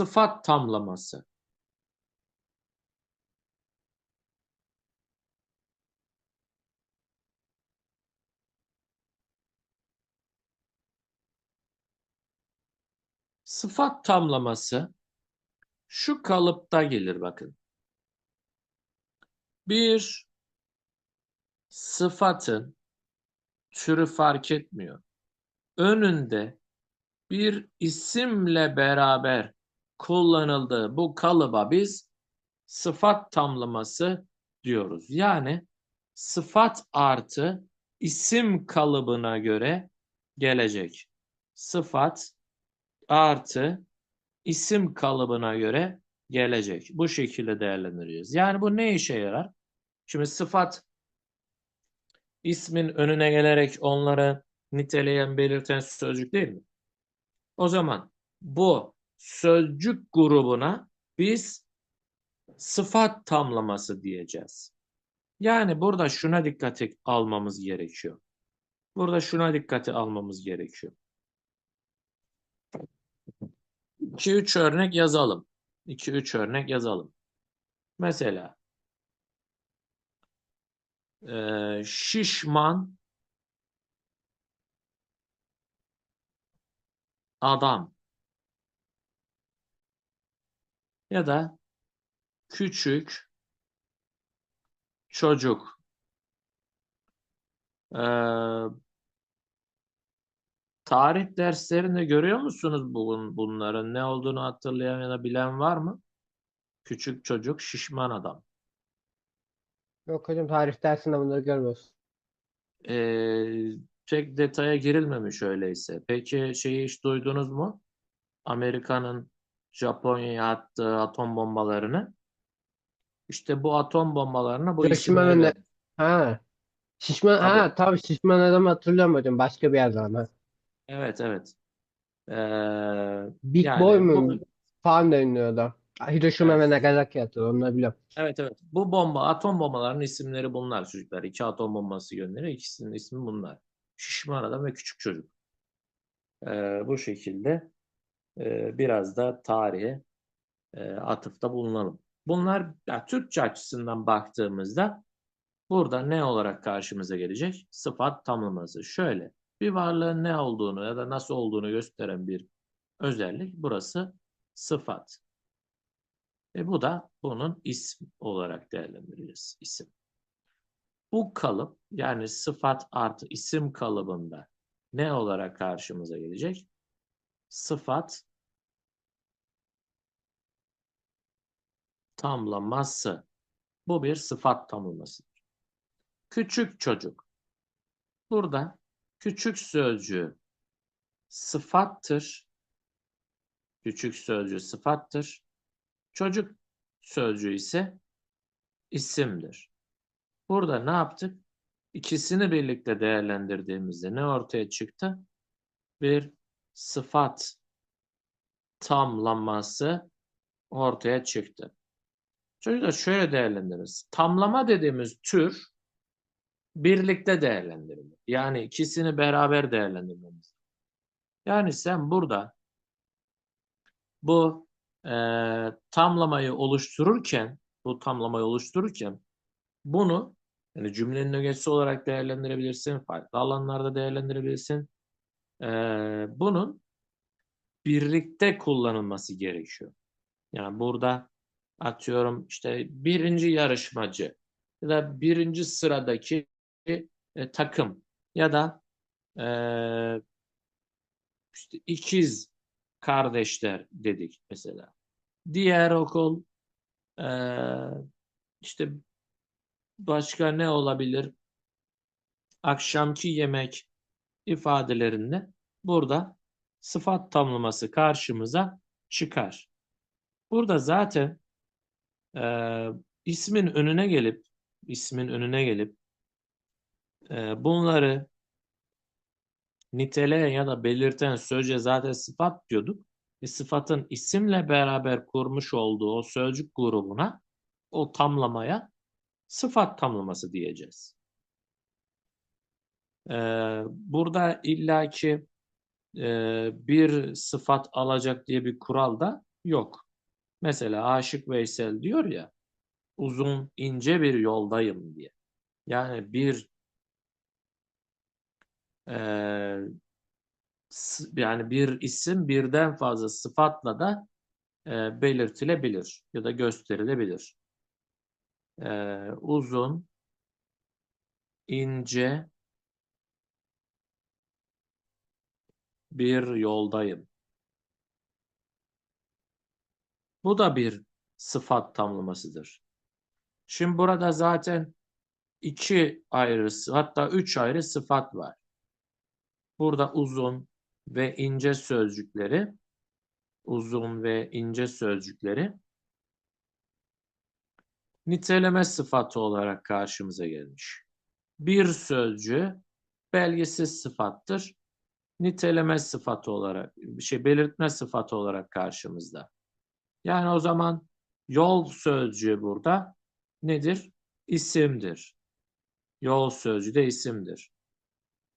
sıfat tamlaması. Sıfat tamlaması şu kalıpta gelir bakın. Bir sıfatın türü fark etmiyor. Önünde bir isimle beraber kullanıldığı bu kalıba biz sıfat tamlaması diyoruz. Yani sıfat artı isim kalıbına göre gelecek. Sıfat artı isim kalıbına göre gelecek. Bu şekilde değerlendiriyoruz. Yani bu ne işe yarar? Şimdi sıfat ismin önüne gelerek onları niteleyen, belirten sözcük değil mi? O zaman bu sözcük grubuna biz sıfat tamlaması diyeceğiz. Yani burada şuna dikkate almamız gerekiyor. Burada şuna dikkate almamız gerekiyor. 2-3 örnek yazalım. 2-3 örnek yazalım. Mesela e, şişman adam ya da küçük çocuk. Ee, tarih derslerinde görüyor musunuz bugün bunların ne olduğunu hatırlayan ya da bilen var mı? Küçük çocuk, şişman adam. Yok hocam tarih dersinde bunları görmüyoruz. Ee, pek detaya girilmemiş öyleyse. Peki şeyi hiç duydunuz mu? Amerika'nın Japonya'ya attığı atom bombalarını. İşte bu atom bombalarına bu Hiroşima isimleri ve Ha. Şişman Tabii. ha tabii şişman adamı hatırlıyorum hocam başka bir yerden ama. Evet evet. Ee, Big yani Boy bu- mu falan deniliyordu. Hiroşima Evet. ve Nagasaki hatırlıyorum onları biliyorum. Evet evet. Bu bomba, atom bombalarının isimleri bunlar çocuklar. İki atom bombası gönderiyor. İkisinin ismi bunlar. Şişman adam ve küçük çocuk. Ee, bu şekilde e, biraz da tarihe e, atıfta bulunalım. Bunlar ya, Türkçe açısından baktığımızda burada ne olarak karşımıza gelecek? Sıfat tamlaması. Şöyle bir varlığın ne olduğunu ya da nasıl olduğunu gösteren bir özellik burası sıfat. E bu da bunun ism olarak değerlendireceğiz. İsim. Bu kalıp yani sıfat artı isim kalıbında ne olarak karşımıza gelecek? Sıfat tamlaması. Bu bir sıfat tamlamasıdır. Küçük çocuk. Burada küçük sözcüğü sıfattır. Küçük sözcüğü sıfattır. Çocuk sözcüğü ise isimdir. Burada ne yaptık? İkisini birlikte değerlendirdiğimizde ne ortaya çıktı? Bir sıfat tamlaması ortaya çıktı. Çocuklar şöyle değerlendiririz. Tamlama dediğimiz tür birlikte değerlendirilir. Yani ikisini beraber değerlendirmemiz. Yani sen burada bu e, tamlamayı oluştururken, bu tamlamayı oluştururken bunu yani cümlenin ögesi olarak değerlendirebilirsin, farklı alanlarda değerlendirebilirsin. E, bunun birlikte kullanılması gerekiyor. Yani burada atıyorum işte birinci yarışmacı ya da birinci sıradaki e, takım ya da e, işte ikiz kardeşler dedik mesela. Diğer okul e, işte başka ne olabilir? Akşamki yemek ifadelerinde burada sıfat tamlaması karşımıza çıkar. Burada zaten e, ismin önüne gelip ismin önüne gelip e, bunları niteleyen ya da belirten sözce zaten sıfat diyorduk. E, sıfatın isimle beraber kurmuş olduğu o sözcük grubuna o tamlamaya sıfat tamlaması diyeceğiz. E, burada illaki e, bir sıfat alacak diye bir kural da yok. Mesela Aşık Veysel diyor ya uzun ince bir yoldayım diye. Yani bir s- yani bir isim birden fazla sıfatla da eee, belirtilebilir ya da gösterilebilir. Eee, uzun, ince bir yoldayım. Bu da bir sıfat tamlamasıdır. Şimdi burada zaten iki ayrı, hatta üç ayrı sıfat var. Burada uzun ve ince sözcükleri, uzun ve ince sözcükleri niteleme sıfatı olarak karşımıza gelmiş. Bir sözcüğü belgesiz sıfattır. Niteleme sıfatı olarak, bir şey belirtme sıfatı olarak karşımızda. Yani o zaman yol sözcüğü burada nedir? İsimdir. Yol sözcüğü de isimdir.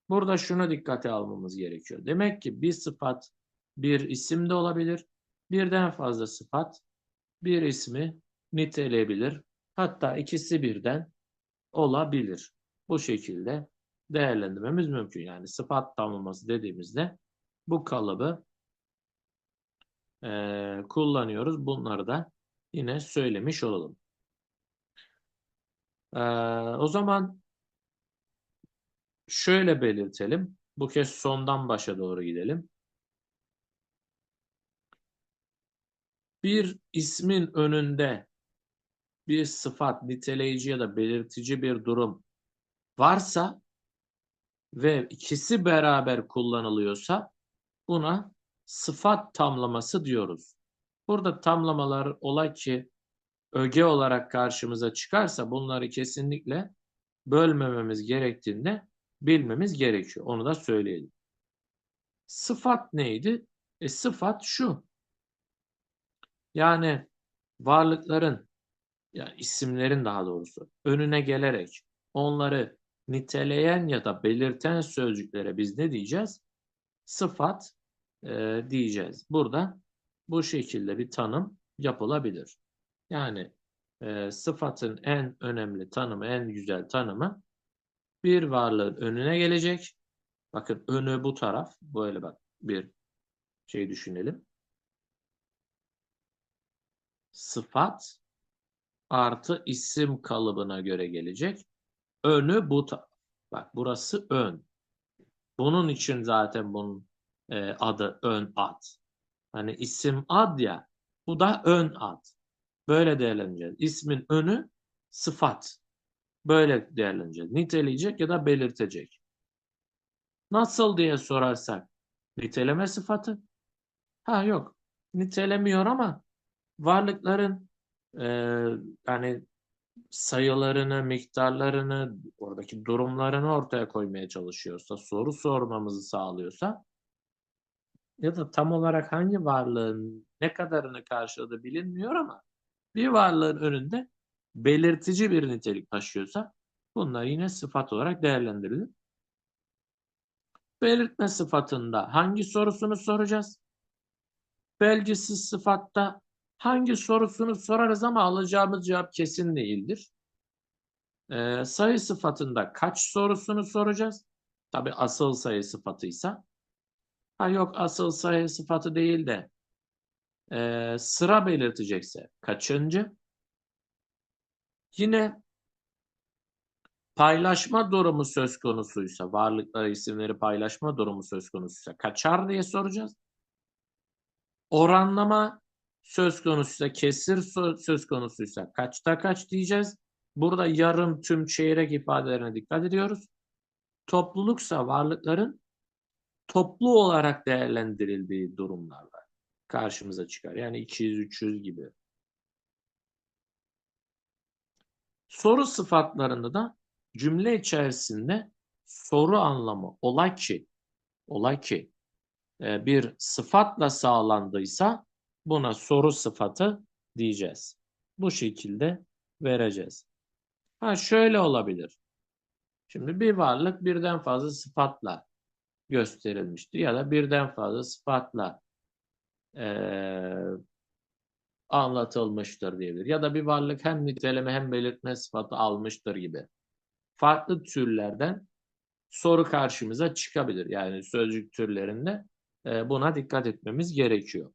Burada şunu dikkate almamız gerekiyor. Demek ki bir sıfat bir isim de olabilir. Birden fazla sıfat bir ismi niteleyebilir. Hatta ikisi birden olabilir. Bu şekilde değerlendirmemiz mümkün. Yani sıfat tamlaması dediğimizde bu kalıbı eee, kullanıyoruz. Bunları da yine söylemiş olalım. Eee, o zaman şöyle belirtelim. Bu kez sondan başa doğru gidelim. Bir ismin önünde bir sıfat, niteleyici ya da belirtici bir durum varsa ve ikisi beraber kullanılıyorsa buna sıfat tamlaması diyoruz. Burada tamlamalar ola ki öge olarak karşımıza çıkarsa bunları kesinlikle bölmememiz gerektiğinde bilmemiz gerekiyor. Onu da söyleyelim. Sıfat neydi? E, sıfat şu. Yani varlıkların yani isimlerin daha doğrusu önüne gelerek onları niteleyen ya da belirten sözcüklere biz ne diyeceğiz? Sıfat e, diyeceğiz. Burada bu şekilde bir tanım yapılabilir. Yani e, sıfatın en önemli tanımı, en güzel tanımı bir varlığın önüne gelecek. Bakın önü bu taraf. Böyle bak bir şey düşünelim. Sıfat artı isim kalıbına göre gelecek. Önü bu taraf. Bak burası ön. Bunun için zaten bunun e, adı ön ad. Hani isim ad ya. Bu da ön ad. Böyle değerlendireceğiz. İsmin önü sıfat. Böyle değerlendireceğiz. Niteleyecek ya da belirtecek. Nasıl diye sorarsak niteleme sıfatı. Ha yok. Nitelemiyor ama varlıkların e, yani sayılarını, miktarlarını, oradaki durumlarını ortaya koymaya çalışıyorsa, soru sormamızı sağlıyorsa ya da tam olarak hangi varlığın ne kadarını karşıladığı bilinmiyor ama bir varlığın önünde belirtici bir nitelik taşıyorsa bunlar yine sıfat olarak değerlendirilir. Belirtme sıfatında hangi sorusunu soracağız? Belgisiz sıfatta hangi sorusunu sorarız ama alacağımız cevap kesin değildir. Ee, sayı sıfatında kaç sorusunu soracağız? Tabi asıl sayı sıfatıysa. Ha yok asıl sayı sıfatı değil de e, sıra belirtecekse kaçıncı? Yine paylaşma durumu söz konusuysa, varlıkları isimleri paylaşma durumu söz konusuysa kaçar diye soracağız. Oranlama söz konusuysa, kesir sö- söz konusuysa kaçta kaç diyeceğiz. Burada yarım, tüm, çeyrek ifadelerine dikkat ediyoruz. Topluluksa varlıkların toplu olarak değerlendirildiği durumlarla karşımıza çıkar. Yani 200, 300 gibi. Soru sıfatlarında da cümle içerisinde soru anlamı ola ki ola ki e, bir sıfatla sağlandıysa buna soru sıfatı diyeceğiz. Bu şekilde vereceğiz. Ha şöyle olabilir. Şimdi bir varlık birden fazla sıfatla gösterilmiştir ya da birden fazla sıfatla eee, anlatılmıştır diyebilir. Ya da bir varlık hem niteleme hem belirtme sıfatı almıştır gibi. Farklı türlerden soru karşımıza çıkabilir. Yani sözcük türlerinde e, buna dikkat etmemiz gerekiyor.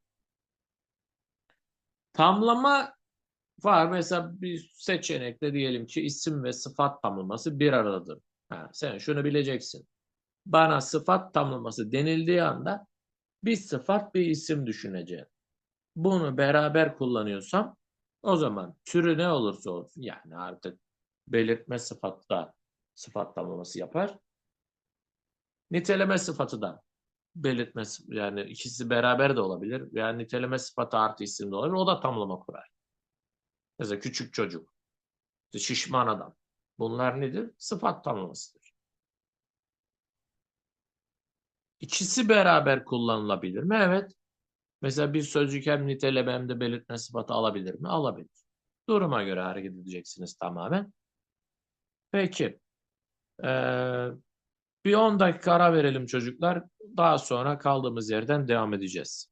Tamlama var. Mesela bir seçenekte diyelim ki isim ve sıfat tamlaması bir aradadır. Ha, sen şunu bileceksin. Bana sıfat tamlaması denildiği anda bir sıfat bir isim düşüneceğim. Bunu beraber kullanıyorsam o zaman türü ne olursa olsun yani artık belirtme sıfatta sıfat tamlaması yapar. Niteleme sıfatı da belirtme yani ikisi beraber de olabilir. Yani niteleme sıfatı artı isim de olabilir. O da tamlama kurar. Mesela küçük çocuk, şişman adam. Bunlar nedir? Sıfat tamlamasıdır. İkisi beraber kullanılabilir mi? Evet. Mesela bir sözcük hem niteleme hem de belirtme sıfatı alabilir mi? Alabilir. Duruma göre hareket edeceksiniz tamamen. Peki. Ee, bir 10 dakika ara verelim çocuklar. Daha sonra kaldığımız yerden devam edeceğiz.